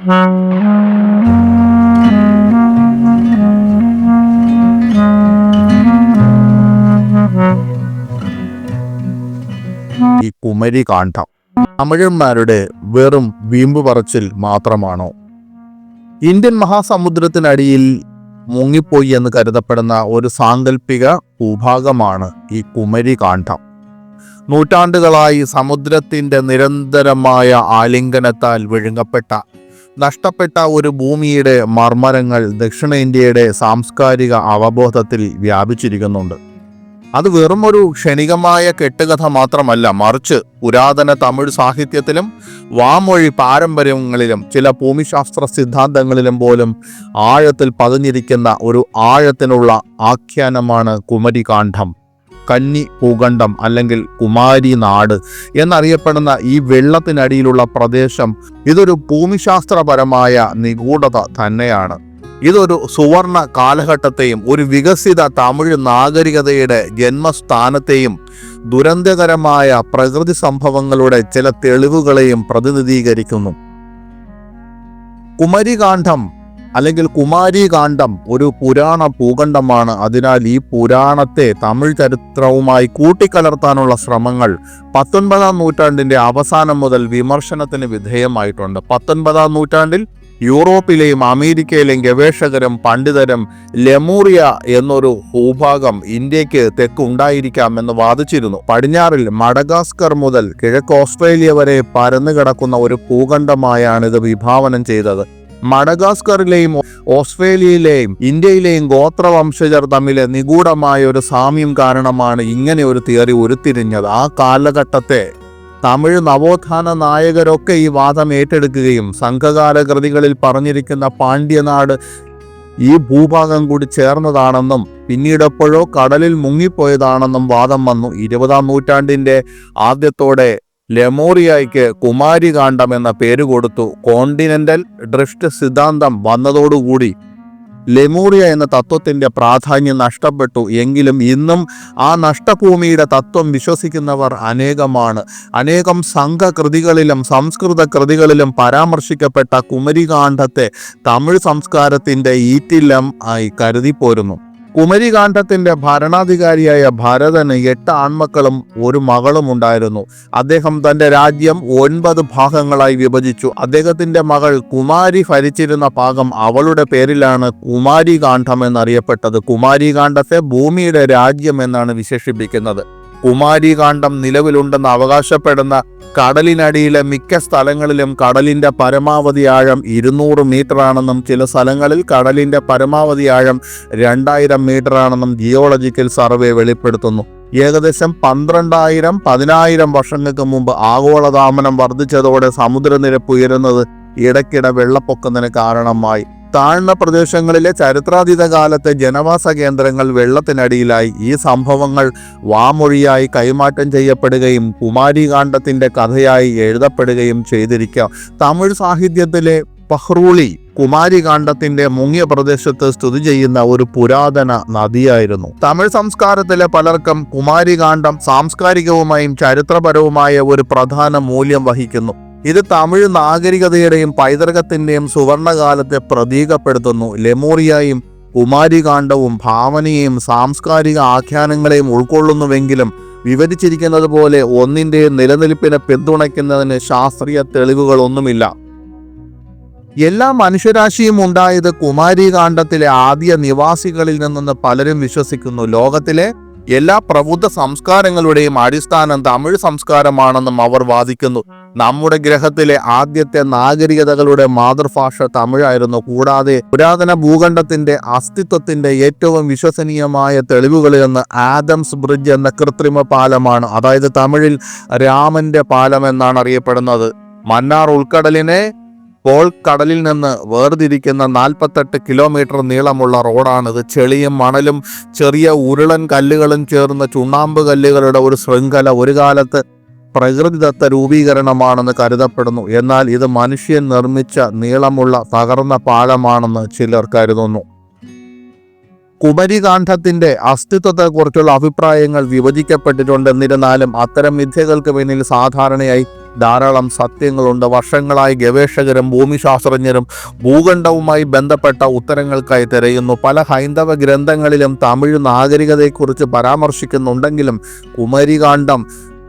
ഈ കുമരി കാണ്ഡം തമിഴന്മാരുടെ വെറും വീമ്പ് പറച്ചിൽ മാത്രമാണോ? ഇന്ത്യൻ മഹാസമുദ്രത്തിനടിയിൽ മുങ്ങിപ്പോയി എന്ന് കരുതപ്പെടുന്ന ഒരു സാങ്കല്പിക ഭൂഭാഗമാണ് ഈ കുമരി കാണ്ഡം. നൂറ്റാണ്ടുകളായി സമുദ്രത്തിന്റെ നിരന്തരമായ ആലിംഗനത്താൽ വിഴുങ്ങപ്പെട്ട നഷ്ടപ്പെട്ട ഒരു ഭൂമിയുടെ മർമ്മരങ്ങൾ ദക്ഷിണേന്ത്യയുടെ സാംസ്കാരിക അവബോധത്തിൽ വ്യാപിച്ചിരിക്കുന്നുണ്ട്. അത് വെറും ഒരു ക്ഷണികമായ കെട്ടുകഥ മാത്രമല്ല മറിച്ച് പുരാതന തമിഴ് സാഹിത്യത്തിലും വാമൊഴി പാരമ്പര്യങ്ങളിലും ചില ഭൂമിശാസ്ത്ര സിദ്ധാന്തങ്ങളിലും പോലും ആഴത്തിൽ പതിഞ്ഞിരിക്കുന്ന ഒരു ആഴത്തിനുള്ള ആഖ്യാനമാണ് കുമരികാന്ഡം. കന്നി ഭൂഖണ്ഡം അല്ലെങ്കിൽ കുമാരി നാട് എന്നറിയപ്പെടുന്ന ഈ വെള്ളത്തിനടിയിലുള്ള പ്രദേശം ഇതൊരു ഭൂമിശാസ്ത്രപരമായ നിഗൂഢത തന്നെയാണ്. ഇതൊരു സുവർണ കാലഘട്ടത്തെയും ഒരു വികസിത തമിഴ് നാഗരികതയുടെ ജന്മസ്ഥാനത്തെയും ദുരന്തകരമായ പ്രകൃതി സംഭവങ്ങളുടെ ചില തെളിവുകളെയും പ്രതിനിധീകരിക്കുന്നു. കുമരികാന്ഡം അല്ലെങ്കിൽ കുമാരികാന്ഡം ഒരു പുരാണ ഭൂഖണ്ഡമാണ്. അതിനാൽ ഈ പുരാണത്തെ തമിഴ് ചരിത്രവുമായി കൂട്ടിക്കലർത്താനുള്ള ശ്രമങ്ങൾ പത്തൊൻപതാം നൂറ്റാണ്ടിന്റെ അവസാനം മുതൽ വിമർശനത്തിന് വിധേയമായിട്ടുണ്ട്. പത്തൊൻപതാം നൂറ്റാണ്ടിൽ യൂറോപ്പിലെയും അമേരിക്കയിലെയും ഗവേഷകരും പണ്ഡിതരും ലെമൂറിയ എന്നൊരു ഭൂഭാഗം ഇന്ത്യയ്ക്ക് തെക്കുണ്ടായിരിക്കാം എന്ന് വാദിച്ചിരുന്നു. പടിഞ്ഞാറിൽ മഡഗാസ്കർ മുതൽ കിഴക്ക് ഓസ്ട്രേലിയ വരെ പരന്നു കിടക്കുന്ന ഒരു ഭൂഖണ്ഡമായാണ് ഇത് വിഭാവനം ചെയ്തത്. മഡഗാസ്കറിലെയും ഓസ്ട്രേലിയയിലെയും ഇന്ത്യയിലെയും ഗോത്രവംശജർ തമ്മിലെ നിഗൂഢമായ ഒരു സാമ്യം കാരണമാണ് ഇങ്ങനെ ഒരു തിയറി ഉരുത്തിരിഞ്ഞത്. ആ കാലഘട്ടത്തെ തമിഴ് നവോത്ഥാന നായകരൊക്കെ ഈ വാദം ഏറ്റെടുക്കുകയും സംഘകാല കൃതികളിൽ പറഞ്ഞിരിക്കുന്ന പാണ്ഡ്യനാട് ഈ ഭൂഭാഗം കൂടി ചേർന്നതാണെന്നും പിന്നീടെപ്പോഴോ കടലിൽ മുങ്ങിപ്പോയതാണെന്നും വാദം വന്നു. ഇരുപതാം നൂറ്റാണ്ടിന്റെ ആദ്യത്തോടെ ലെമോറിയയ്ക്ക് കുമാരികാന്ഡം എന്ന പേര് കൊടുത്തു. കോണ്ടിനെന്റൽ ഡ്രിഫ്റ്റ് സിദ്ധാന്തം വന്നതോടുകൂടി ലെമൂറിയ എന്ന തത്വത്തിന്റെ പ്രാധാന്യം നഷ്ടപ്പെട്ടു. എങ്കിലും ഇന്നും ആ നഷ്ടഭൂമിയുടെ തത്വം വിശ്വസിക്കുന്നവർ അനേകമാണ്. അനേകം സംഘകൃതികളിലും സംസ്കൃത കൃതികളിലും പരാമർശിക്കപ്പെട്ട കുമരികാന്ഡത്തെ തമിഴ് സംസ്കാരത്തിന്റെ ഈറ്റില്ലം ആയി കരുതിപ്പോരുന്നു. കുമരികാന്ഡത്തിന്റെ ഭരണാധികാരിയായ ഭരതന് എട്ട് ആൺമക്കളും ഒരു മകളും ഉണ്ടായിരുന്നു. അദ്ദേഹം തന്റെ രാജ്യം ഒൻപത് ഭാഗങ്ങളായി വിഭജിച്ചു. അദ്ദേഹത്തിന്റെ മകൾ കുമാരി ഭരിച്ചിരുന്ന ഭാഗം അവളുടെ പേരിലാണ് കുമാരികാന്ഡം എന്നറിയപ്പെട്ടത്. കുമാരികാന്ഡത്തെ ഭൂമിയുടെ രാജ്യം എന്നാണ് വിശേഷിപ്പിക്കുന്നത്. കുമാരികാന്ഡം നിലവിലുണ്ടെന്ന് അവകാശപ്പെടുന്ന കടലിനടിയിലെ മിക്ക സ്ഥലങ്ങളിലും കടലിന്റെ പരമാവധി ആഴം ഇരുന്നൂറ് മീറ്റർ ആണെന്നും ചില സ്ഥലങ്ങളിൽ കടലിന്റെ പരമാവധി ആഴം രണ്ടായിരം മീറ്റർ ആണെന്നും ജിയോളജിക്കൽ സർവേ വെളിപ്പെടുത്തുന്നു. ഏകദേശം പന്ത്രണ്ടായിരം പതിനായിരം വർഷങ്ങൾക്ക് മുമ്പ് ആഗോളതാപനം വർദ്ധിച്ചതോടെ സമുദ്രനിരപ്പ് ഉയരുന്നത് ഇടയ്ക്കിടെ വെള്ളപ്പൊക്കത്തിന് കാരണമായി. താഴ്ന്ന പ്രദേശങ്ങളിലെ ചരിത്രാതീത കാലത്തെ ജനവാസ കേന്ദ്രങ്ങൾ വെള്ളത്തിനടിയിലായി. ഈ സംഭവങ്ങൾ വാമൊഴിയായി കൈമാറ്റം ചെയ്യപ്പെടുകയും കുമാരികാന്ഡത്തിന്റെ കഥയായി എഴുതപ്പെടുകയും ചെയ്തിരിക്കാം. തമിഴ് സാഹിത്യത്തിലെ പഹ്റൂളി കുമാരികാന്ഡത്തിന്റെ മുങ്ങിയ പ്രദേശത്ത് സ്ഥിതി ചെയ്യുന്ന ഒരു പുരാതന നദിയായിരുന്നു. തമിഴ് സംസ്കാരത്തിലെ പലർക്കും കുമാരികാന്ഡം സാംസ്കാരികവുമായും ചരിത്രപരവുമായ ഒരു പ്രധാന മൂല്യം വഹിക്കുന്നു. ഇത് തമിഴ് നാഗരികതയുടെയും പൈതൃകത്തിന്റെയും സുവർണകാലത്തെ പ്രതീകപ്പെടുത്തുന്നു. ലെമോറിയയും കുമാരികാന്ഡവും ഭാവനയെയും സാംസ്കാരിക ആഖ്യാനങ്ങളെയും ഉൾക്കൊള്ളുന്നുവെങ്കിലും വിവരിച്ചിരിക്കുന്നത് പോലെ ഒന്നിന്റെയും നിലനിൽപ്പിനെ പിന്തുണയ്ക്കുന്നതിന് ശാസ്ത്രീയ തെളിവുകളൊന്നുമില്ല. എല്ലാ മനുഷ്യരാശിയും ഉണ്ടായത് കുമാരികാന്ഡത്തിലെ ആദ്യ നിവാസികളിൽ നിന്നെന്ന് പലരും വിശ്വസിക്കുന്നു. ലോകത്തിലെ എല്ലാ പ്രബുദ്ധ സംസ്കാരങ്ങളുടെയും അടിസ്ഥാനം തമിഴ് സംസ്കാരമാണെന്നും അവർ വാദിക്കുന്നു. നമ്മുടെ ഗ്രഹത്തിലെ ആദ്യത്തെ നാഗരികതകളുടെ മാതൃഭാഷ തമിഴായിരുന്നു. കൂടാതെ പുരാതന ഭൂഖണ്ഡത്തിന്റെ അസ്തിത്വത്തിന്റെ ഏറ്റവും വിശ്വസനീയമായ തെളിവുകളിലൊന്ന് ആദംസ് ബ്രിഡ്ജ് എന്ന കൃത്രിമ പാലമാണ് അതായത് തമിഴിൽ രാമന്റെ പാലം എന്നാണ് അറിയപ്പെടുന്നത്. മന്നാർ ഉൾക്കടലിനെ പോൾ കടലിൽ നിന്ന് വേർതിരിക്കുന്ന നാൽപ്പത്തെട്ട് കിലോമീറ്റർ നീളമുള്ള റോഡാണിത്. ചെളിയും മണലും ചെറിയ ഉരുളൻ കല്ലുകളും ചേർന്ന ചുണ്ണാമ്പ് കല്ലുകളുടെ ഒരു ശൃംഖല ഒരു കാലത്ത് പ്രകൃതിദത്ത രൂപീകരണമാണെന്ന് കരുതപ്പെടുന്നു. എന്നാൽ ഇത് മനുഷ്യൻ നിർമ്മിച്ച നീളമുള്ള തകർന്ന പാലമാണെന്ന് ചിലർ കരുതുന്നു. കുമരികാന്ഡത്തിന്റെ അസ്തിത്വത്തെക്കുറിച്ചുള്ള അഭിപ്രായങ്ങൾ വിഭജിക്കപ്പെട്ടിട്ടുണ്ട് എന്നിരുന്നാലും അത്തരം മിഥ്യകൾക്ക് പിന്നിൽ സാധാരണയായി ധാരാളം സത്യങ്ങളുണ്ട്. വർഷങ്ങളായി ഗവേഷകരും ഭൂമിശാസ്ത്രജ്ഞരും ഭൂഖണ്ഡവുമായി ബന്ധപ്പെട്ട ഉത്തരങ്ങൾക്കായി തിരയുന്നു. പല ഹൈന്ദവ ഗ്രന്ഥങ്ങളിലും തമിഴ് നാഗരികതയെക്കുറിച്ച് പരാമർശിക്കുന്നുണ്ടെങ്കിലും കുമരികാന്ഡം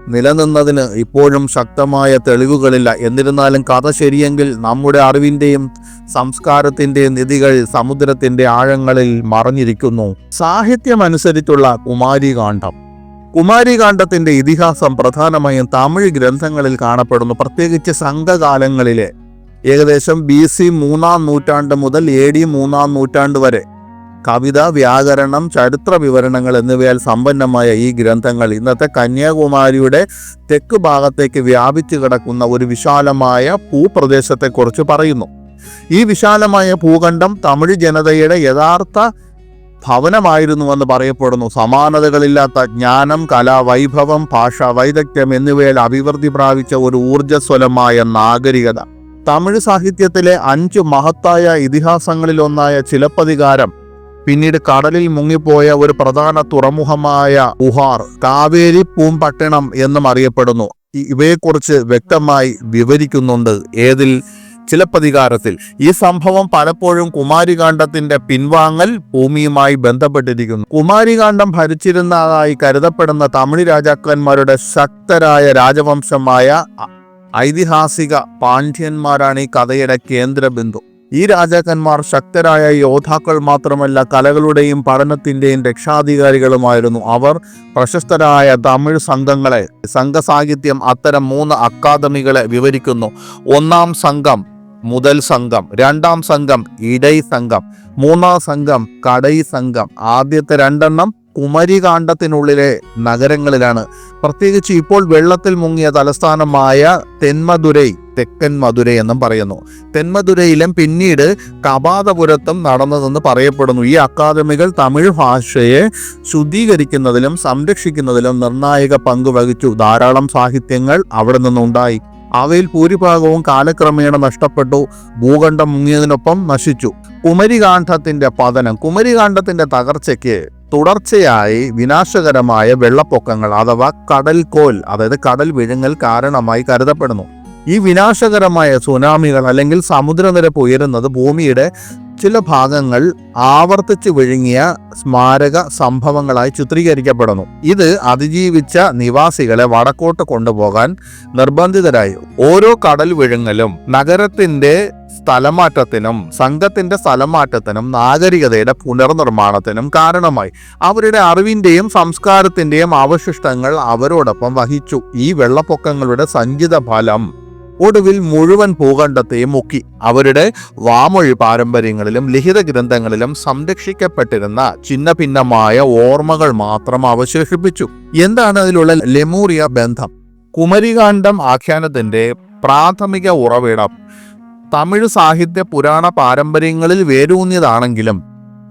നിലനിന്നതിന് ഇപ്പോഴും ശക്തമായ തെളിവുകളില്ല. എന്നിരുന്നാലും കഥ ശരിയെങ്കിൽ നമ്മുടെ അറിവിന്റെയും സംസ്കാരത്തിന്റെയും നിധികൾ സമുദ്രത്തിന്റെ ആഴങ്ങളിൽ മറഞ്ഞിരിക്കുന്നു. സാഹിത്യമനുസരിച്ചുള്ള കുമാരികാന്ഡം. കുമാരികാന്ഡത്തിന്റെ ഇതിഹാസം പ്രധാനമായും തമിഴ് ഗ്രന്ഥങ്ങളിൽ കാണപ്പെടുന്നു. പ്രത്യേകിച്ച് സംഘകാലങ്ങളിലെ ഏകദേശം ബി സി മൂന്നാം നൂറ്റാണ്ട് മുതൽ എ ഡി മൂന്നാം നൂറ്റാണ്ട് വരെ കവിത വ്യാകരണം ചരിത്ര വിവരണങ്ങൾ എന്നിവയാൽ സമ്പന്നമായ ഈ ഗ്രന്ഥങ്ങൾ ഇന്നത്തെ കന്യാകുമാരിയുടെ തെക്ക് ഭാഗത്തേക്ക് വ്യാപിച്ചു കിടക്കുന്ന ഒരു വിശാലമായ ഭൂപ്രദേശത്തെക്കുറിച്ച് പറയുന്നു. ഈ വിശാലമായ ഭൂഖണ്ഡം തമിഴ് ജനതയുടെ യഥാർത്ഥ ഭവനമായിരുന്നുവെന്ന് പറയപ്പെടുന്നു. സമാനതകളില്ലാത്ത ജ്ഞാനം കല വൈഭവം ഭാഷ വൈദഗ്ധ്യം എന്നിവയിൽ അഭിവൃദ്ധി പ്രാപിച്ച ഒരു ഊർജസ്വലമായ നാഗരികത. തമിഴ് സാഹിത്യത്തിലെ അഞ്ച് മഹത്തായ ഇതിഹാസങ്ങളിലൊന്നായ ചിലപ്പതികാരം പിന്നീട് കടലിൽ മുങ്ങിപ്പോയ ഒരു പ്രധാന തുറമുഖമായ ഉഹാർ കാവേരി പൂമ്പട്ടണം എന്നും അറിയപ്പെടുന്നു. ഇവയെക്കുറിച്ച് വ്യക്തമായി വിവരിക്കുന്നുണ്ട്. ഏതിൽ ചിലപ്പതികാരത്തിൽ ഈ സംഭവം പലപ്പോഴും കുമാരികാന്ഡത്തിന്റെ പിൻവാങ്ങൽ ഭൂമിയുമായി ബന്ധപ്പെട്ടിരിക്കുന്നു. കുമാരികാന്ഡം ഭരിച്ചിരുന്നതായി കരുതപ്പെടുന്ന തമിഴ് രാജാക്കന്മാരുടെ ശക്തരായ രാജവംശമായ ഐതിഹാസിക പാണ്ഡ്യന്മാരാണ് ഈ കഥയുടെ കേന്ദ്രബിന്ദു. ഈ രാജാക്കന്മാർ ശക്തരായ യോദ്ധാക്കൾ മാത്രമല്ല കലകളുടെയും പഠനത്തിന്റെയും രക്ഷാധികാരികളുമായിരുന്നു. അവർ പ്രശസ്തരായ തമിഴ് സംഘങ്ങളെ സംഘസാഹിത്യം അത്തരം മൂന്ന് അക്കാദമികളെ വിവരിക്കുന്നു. ഒന്നാം സംഘം മുതൽ സംഘം രണ്ടാം സംഘം ഇടൈ സംഘം മൂന്നാം സംഘം കടൈ സംഘം ആദ്യത്തെ രണ്ടെണ്ണം കുമരികാണ്ഡത്തിനുള്ളിലെ നഗരങ്ങളിലാണ്. പ്രത്യേകിച്ച് ഇപ്പോൾ വെള്ളത്തിൽ മുങ്ങിയ തലസ്ഥാനമായ തെന്മധുരൈ തെക്കൻ മധുരൈ എന്നും പറയുന്നു. തെന്മധുരയിലും പിന്നീട് കപാതപുരത്തും നടന്നതെന്ന് പറയപ്പെടുന്നു. ഈ അക്കാദമികൾ തമിഴ് ഭാഷയെ ശുദ്ധീകരിക്കുന്നതിലും സംരക്ഷിക്കുന്നതിലും നിർണായക പങ്ക് വഹിച്ചു. ധാരാളം സാഹിത്യങ്ങൾ അവിടെ നിന്നുണ്ടായി. അവയിൽ ഭൂരിഭാഗവും കാലക്രമേണ നഷ്ടപ്പെട്ടു ഭൂഖണ്ഡം മുങ്ങിയതിനൊപ്പം നശിച്ചു. കുമരികാന്ഡത്തിന്റെ പതനം കുമരികാന്ഡത്തിന്റെ തകർച്ചയ്ക്ക് തുടർച്ചയായി വിനാശകരമായ വെള്ളപ്പൊക്കങ്ങൾ അഥവാ കടൽക്കോൽ അതായത് കടൽ വിഴുങ്ങൽ കാരണമായി കരുതപ്പെടുന്നു. ഈ വിനാശകരമായ സുനാമികൾ അല്ലെങ്കിൽ സമുദ്രനിരപ്പ് ഉയരുന്നത് ഭൂമിയുടെ ചില ഭാഗങ്ങൾ ആവർത്തിച്ച് വിഴുങ്ങിയ സ്മാരക സംഭവങ്ങളായി ചിത്രീകരിക്കപ്പെടുന്നു. ഇത് അതിജീവിച്ച നിവാസികളെ വടക്കോട്ട് കൊണ്ടുപോകാൻ നിർബന്ധിതരായി. ഓരോ കടൽ വിഴുങ്ങലും നഗരത്തിന്റെ സ്ഥലമാറ്റത്തിനും സംഘത്തിന്റെ സ്ഥലമാറ്റത്തിനും നാഗരികതയുടെ പുനർനിർമ്മാണത്തിനും കാരണമായി. അവരുടെ അറിവിന്റെയും സംസ്കാരത്തിന്റെയും അവശിഷ്ടങ്ങൾ അവരോടൊപ്പം വഹിച്ചു. ഈ വെള്ളപ്പൊക്കങ്ങളുടെ സഞ്ചിത ഫലം ഒടുവിൽ മുഴുവൻ ഭൂഖണ്ഡത്തെയും മുക്കി. അവരുടെ വാമൊഴി പാരമ്പര്യങ്ങളിലും ലിഖിത ഗ്രന്ഥങ്ങളിലും സംരക്ഷിക്കപ്പെട്ടിരുന്ന ചിന്ന ഭിന്നമായ ഓർമ്മകൾ മാത്രം അവശേഷിപ്പിച്ചു. എന്താണ് അതിലുള്ള ലെമൂറിയ ബന്ധം? കുമരികാന്ഡം ആഖ്യാനത്തിന്റെ പ്രാഥമിക ഉറവിടം. തമിഴ് സാഹിത്യ പുരാണ പാരമ്പര്യങ്ങളിൽ വേരൂന്നിയതാണെങ്കിലും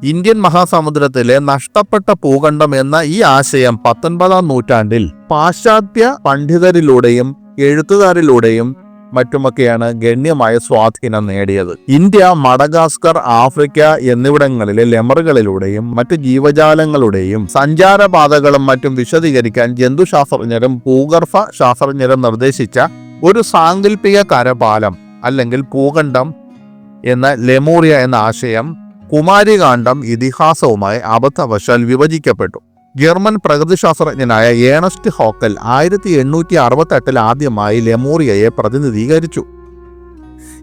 ഇന്ത്യൻ മഹാസമുദ്രത്തിലെ നഷ്ടപ്പെട്ട ഭൂഖണ്ഡം എന്ന ഈ ആശയം പത്തൊൻപതാം നൂറ്റാണ്ടിൽ പാശ്ചാത്യ പണ്ഡിതരിലൂടെയും എഴുത്തുകാരിലൂടെയും മറ്റുമൊക്കെയാണ് ഗണ്യമായ സ്വാധീനം നേടിയത്. ഇന്ത്യ മഡഗാസ്കർ ആഫ്രിക്ക എന്നിവിടങ്ങളിലെ ലെമറുകളിലൂടെയും മറ്റ് ജീവജാലങ്ങളുടെയും സഞ്ചാരപാതകളും മറ്റും വിശദീകരിക്കാൻ ജന്തുശാസ്ത്രജ്ഞരും ഭൂഗർഭ ശാസ്ത്രജ്ഞരും നിർദ്ദേശിച്ച ഒരു സാങ്കല്പിക കരപാലം അല്ലെങ്കിൽ ഭൂഖണ്ഡം എന്ന ലെമൂറിയ എന്ന ആശയം കുമാരികാന്ഡം ഇതിഹാസവുമായി അബദ്ധവശാൽ വിഭജിക്കപ്പെട്ടു. ജർമ്മൻ പ്രകൃതിശാസ്ത്രജ്ഞനായ ഏണസ്റ്റ് ഹോക്കൽ ആയിരത്തി എണ്ണൂറ്റി അറുപത്തെട്ടിൽ ആദ്യമായി ലെമോറിയയെ പ്രതിനിധീകരിച്ചു.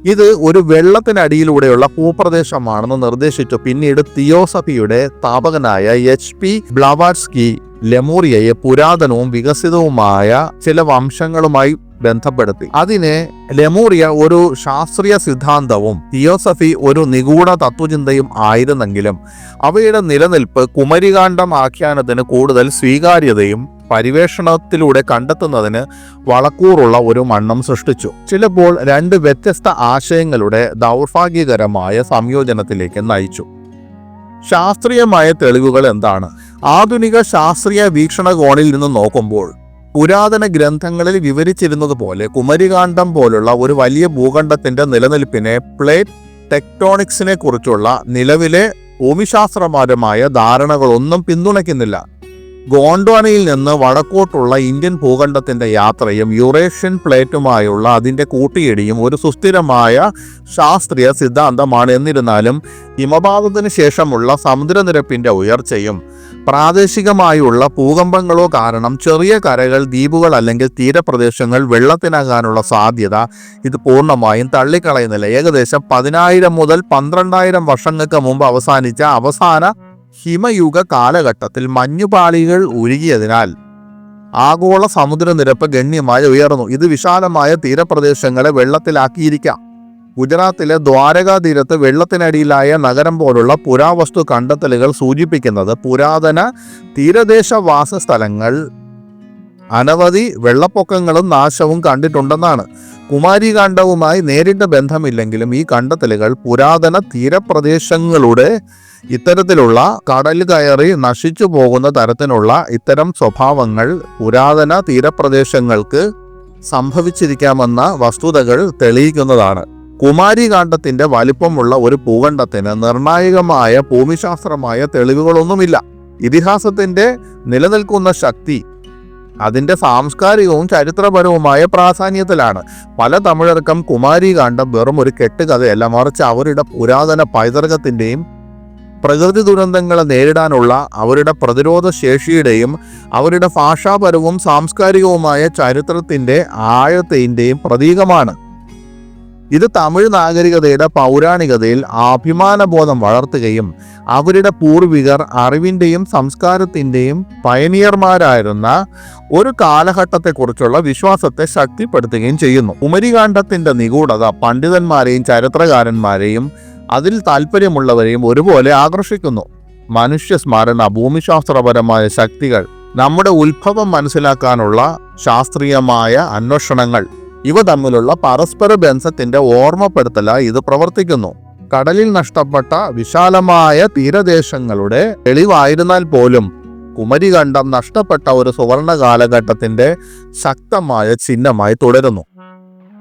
ഇത് ഒരു വെള്ളത്തിനടിയിലൂടെയുള്ള ഭൂപ്രദേശമാണെന്ന് നിർദ്ദേശിച്ചു. പിന്നീട് തിയോസഫിയുടെ സ്ഥാപകനായ എച്ച് പി ബ്ലവാഡ്സ്കി ലെമൂറിയയെ പുരാതനവും വികസിതവുമായ ചില വംശങ്ങളുമായി ബന്ധപ്പെടുത്തി. അതിനെ ലെമൂറിയ ഒരു ശാസ്ത്രീയ സിദ്ധാന്തവും തിയോസഫി ഒരു നിഗൂഢ തത്വചിന്തയും ആയിരുന്നെങ്കിലും അവയുടെ നിലനിൽപ്പ് കുമരികാന്ഡം ആഖ്യാനത്തിന് കൂടുതൽ സ്വീകാര്യതയും പരിവേഷണത്തിലൂടെ കണ്ടെത്തുന്നതിന് വളക്കൂറുള്ള ഒരു മണ്ണം സൃഷ്ടിച്ചു. ചിലപ്പോൾ രണ്ട് വ്യത്യസ്ത ആശയങ്ങളുടെ ദൗർഭാഗ്യകരമായ സംയോജനത്തിലേക്ക് നയിച്ചു. ശാസ്ത്രീയമായ തെളിവുകൾ എന്താണ്? ആധുനിക ശാസ്ത്രീയ വീക്ഷണകോണിൽ നിന്ന് നോക്കുമ്പോൾ പുരാതന ഗ്രന്ഥങ്ങളിൽ വിവരിച്ചിരുന്നത് പോലെ കുമരികാന്ഡം പോലുള്ള ഒരു വലിയ ഭൂഖണ്ഡത്തിന്റെ നിലനിൽപ്പിനെ പ്ലേറ്റ് ടെക്ടോണിക്സിനെ കുറിച്ചുള്ള നിലവിലെ ഭൂമിശാസ്ത്രപരമായ ധാരണകളൊന്നും പിന്തുണയ്ക്കുന്നില്ല. ഗോണ്ട്വാനയിൽ നിന്ന് വടക്കോട്ടുള്ള ഇന്ത്യൻ ഭൂഖണ്ഡത്തിന്റെ യാത്രയും യുറേഷ്യൻ പ്ലേറ്റുമായുള്ള അതിന്റെ കൂട്ടിയിടിയും ഒരു സുസ്ഥിരമായ ശാസ്ത്രീയ സിദ്ധാന്തമാണ്. എന്നിരുന്നാലും ഹിമപാതത്തിന് ശേഷമുള്ള സമുദ്രനിരപ്പിന്റെ ഉയർച്ചയും പ്രാദേശികമായുള്ള ഭൂകമ്പങ്ങളോ കാരണം ചെറിയ കരകൾ ദ്വീപുകൾ അല്ലെങ്കിൽ തീരപ്രദേശങ്ങൾ വെള്ളത്തിനാകാനുള്ള സാധ്യത ഇത് പൂർണമായും തള്ളിക്കളയുന്നില്ല. ഏകദേശം പതിനായിരം മുതൽ പന്ത്രണ്ടായിരം വർഷങ്ങൾക്ക് മുമ്പ് അവസാനിച്ച അവസാന ഹിമയുഗ കാലഘട്ടത്തിൽ മഞ്ഞുപാളികൾ ഉരുകിയതിനാൽ ആഗോള സമുദ്രനിരപ്പ് ഗണ്യമായി ഉയർന്നു. ഇത് വിശാലമായ തീരപ്രദേശങ്ങളെ വെള്ളത്തിലാക്കിയിരിക്കാം. ഗുജറാത്തിലെ ദ്വാരകാ തീരത്ത് വെള്ളത്തിനടിയിലായ നഗരം പോലുള്ള പുരാവസ്തു കണ്ടെത്തലുകൾ സൂചിപ്പിക്കുന്നത് പുരാതന തീരദേശ വാസസ്ഥലങ്ങൾ അനവധി വെള്ളപ്പൊക്കങ്ങളും നാശവും കണ്ടിട്ടുണ്ടെന്നാണ്. കുമാരികാണ്ഡവുമായി നേരിട്ട ബന്ധമില്ലെങ്കിലും ഈ കണ്ടെത്തലുകൾ പുരാതന തീരപ്രദേശങ്ങളുടെ ഇത്തരത്തിലുള്ള കടൽ കയറി നശിച്ചു പോകുന്ന തരത്തിലുള്ള ഇത്തരം സ്വഭാവങ്ങൾ പുരാതന തീരപ്രദേശങ്ങൾക്ക് സംഭവിച്ചിരിക്കാമെന്ന വസ്തുതകൾ തെളിയിക്കുന്നതാണ്. കുമാരികാണ്ഡത്തിന്റെ വലിപ്പമുള്ള ഒരു ഭൂഖണ്ഡത്തിന് നിർണായകമായ ഭൂമിശാസ്ത്രമായ തെളിവുകളൊന്നുമില്ല. ഇതിഹാസത്തിന്റെ നിലനിൽക്കുന്ന ശക്തി അതിന്റെ സാംസ്കാരികവും ചരിത്രപരവുമായ പ്രാധാന്യത്തിലാണ്. പല തമിഴർക്കും കുമാരികാണ്ഡം വെറും ഒരു കെട്ടുകഥയല്ല മറിച്ച് അവരുടെ പുരാതന പൈതൃകത്തിന്റെയും പ്രകൃതി ദുരന്തങ്ങളെ നേരിടാനുള്ള അവരുടെ പ്രതിരോധ ശേഷിയുടെയും അവരുടെ ഭാഷാപരവും സാംസ്കാരികവുമായ ചരിത്രത്തിന്റെ ആഴത്തിന്റെയും പ്രതീകമാണ്. ഇത് തമിഴ് നാഗരികതയുടെ പൗരാണികതയിൽ അഭിമാനബോധം വളർത്തുകയും അവരുടെ പൂർവികർ അറിവിന്റെയും സംസ്കാരത്തിന്റെയും പയനിയർമാരായിരുന്ന ഒരു കാലഘട്ടത്തെക്കുറിച്ചുള്ള വിശ്വാസത്തെ ശക്തിപ്പെടുത്തുകയും ചെയ്യുന്നു. കുമരികാണ്ഡത്തിന്റെ നിഗൂഢത പണ്ഡിതന്മാരെയും ചരിത്രകാരന്മാരെയും അതിൽ താല്പര്യമുള്ളവരെയും ഒരുപോലെ ആകർഷിക്കുന്നു. മനുഷ്യ സ്മരണ ഭൂമിശാസ്ത്രപരമായ ശക്തികൾ നമ്മുടെ ഉത്ഭവം മനസ്സിലാക്കാനുള്ള ശാസ്ത്രീയമായ അന്വേഷണങ്ങൾ ഇവ തമ്മിലുള്ള പരസ്പര ബന്ധത്തിന്റെ ഓർമ്മപ്പെടുത്തലായി ഇത് പ്രവർത്തിക്കുന്നു. കടലിൽ നഷ്ടപ്പെട്ട വിശാലമായ തീരദേശങ്ങളുടെ തെളിവായിരുന്നാൽ പോലും കുമരികണ്ഠം നഷ്ടപ്പെട്ട ഒരു സുവർണ കാലഘട്ടത്തിന്റെ ശക്തമായ ചിഹ്നമായി തുടരുന്നു.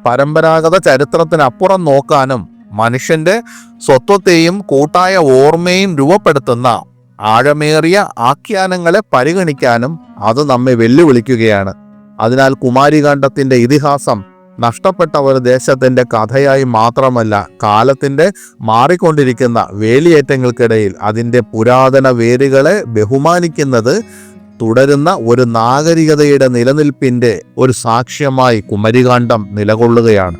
പരമ്പരാഗത ചരിത്രത്തിനപ്പുറം നോക്കാനും മനുഷ്യന്റെ സ്വത്വത്തെയും കൂട്ടായ ഓർമ്മയും രൂപപ്പെടുത്തുന്ന ആഴമേറിയ ആഖ്യാനങ്ങളെ പരിഗണിക്കാനും അത് നമ്മെ വെല്ലുവിളിക്കുകയാണ്. അതിനാൽ കുമാരികാണ്ഡത്തിന്റെ ഇതിഹാസം നഷ്ടപ്പെട്ട ഒരു ദേശത്തിന്റെ കഥയായി മാത്രമല്ല കാലത്തിന്റെ മാറിക്കൊണ്ടിരിക്കുന്ന വേലിയേറ്റങ്ങൾക്കിടയിൽ അതിന്റെ പുരാതന വേരുകളെ ബഹുമാനിക്കുന്നത് തുടരുന്ന ഒരു നാഗരികതയുടെ നിലനിൽപ്പിന്റെ ഒരു സാക്ഷ്യമായി കുമരികാണ്ഡം നിലകൊള്ളുകയാണ്.